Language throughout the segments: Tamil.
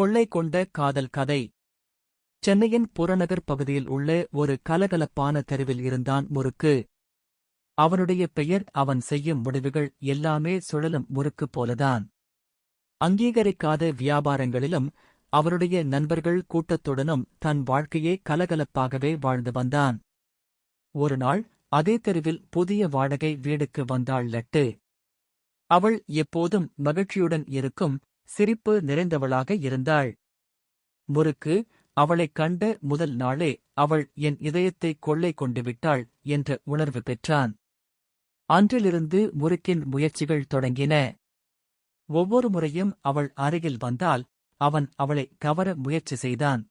கொள்ளை கொண்ட காதல் கதை. சென்னையின் புறநகர் பகுதியில் உள்ள ஒரு கலகலப்பான தெருவில் இருந்தான் முறுக்கு. அவனுடைய பெயர் அவன் செய்யும் முடிவுகள் எல்லாமே சுழலும் முறுக்கு போலதான். அங்கீகரிக்காத வியாபாரங்களிலும் அவருடைய நண்பர்கள் கூட்டத்துடனும் தன் வாழ்க்கையே கலகலப்பாகவே வாழ்ந்து வந்தான். ஒரு நாள் அதே தெருவில் புதிய வாடகை வீடுக்கு வந்தாள் லட்டு. அவள் எப்போதும் மகிழ்ச்சியுடன் இருக்கும் சிரிப்பு நிறைந்தவளாக இருந்தாள். முறுக்கு அவளைக் கண்ட முதல் நாளே அவள் என் இதயத்தை கொள்ளை கொண்டு விட்டாள் என்ற உணர்வு பெற்றான். அன்றிலிருந்து முறுக்கின் முயற்சிகள் தொடங்கின. ஒவ்வொரு முறையும் அவள் அருகில் வந்தால் அவன் அவளை கவர முயற்சி செய்தான்.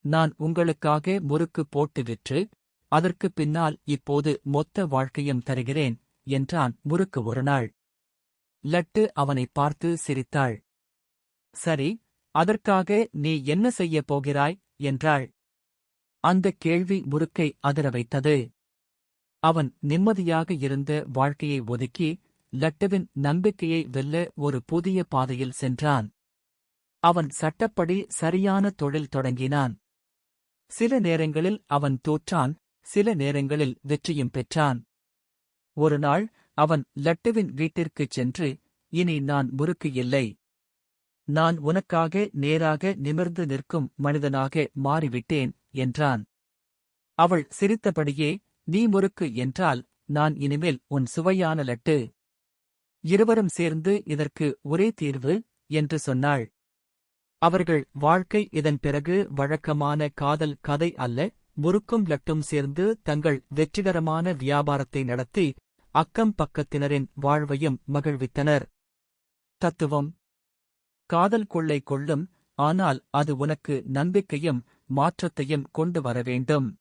நான் உங்களுக்காக முறுக்கு போட்டு விற்று அதற்குப் பின்னால் இப்போது மொத்த வாழ்க்கையும் தருகிறேன் என்றான் முறுக்கு ஒரு நாள். லட்டு அவனைப் பார்த்து சிரித்தாள். சரி அதற்காக நீ என்ன செய்யப் போகிறாய்? என்றாள். அந்தக் கேள்வி முறுக்கை அதிர வைத்தது. அவன் நிம்மதியாக இருந்த வாழ்க்கையை ஒதுக்கி லட்டுவின் நம்பிக்கையை வெல்ல ஒரு புதிய பாதையில் சென்றான். அவன் சட்டப்படி சரியான தொழில் தொடங்கினான். சில நேரங்களில் அவன் தோற்றான் சில நேரங்களில் வெற்றியும் பெற்றான். ஒரு நாள் அவன் லட்டுவின் வீட்டிற்குச் சென்று இனி நான் முறுக்கு இல்லை. நான் உனக்காக நேராக நிமிர்ந்து நிற்கும் மனிதனாக மாறிவிட்டேன் என்றான். அவள் சிரித்தபடியே நீ முறுக்கு என்றால் நான் இனிமேல் உன் சுவையான லட்டு. இருவரும் சேர்ந்து இதற்கு ஒரே தீர்வு என்று சொன்னாள். அவர்கள் வாழ்க்கை இதன் பிறகு வழக்கமான காதல் கதை அல்ல முறுக்கும் லட்டும் சேர்ந்து தங்கள் வெற்றிகரமான வியாபாரத்தை நடத்தி அக்கம் பக்கத்தினரின் வாழ்வையும் மகிழ்வித்தனர். தத்துவம். காதல் கொள்ளை கொள்ளும் ஆனால் அது உனக்கு நம்பிக்கையும் மாற்றத்தையும் கொண்டு வர வேண்டும்.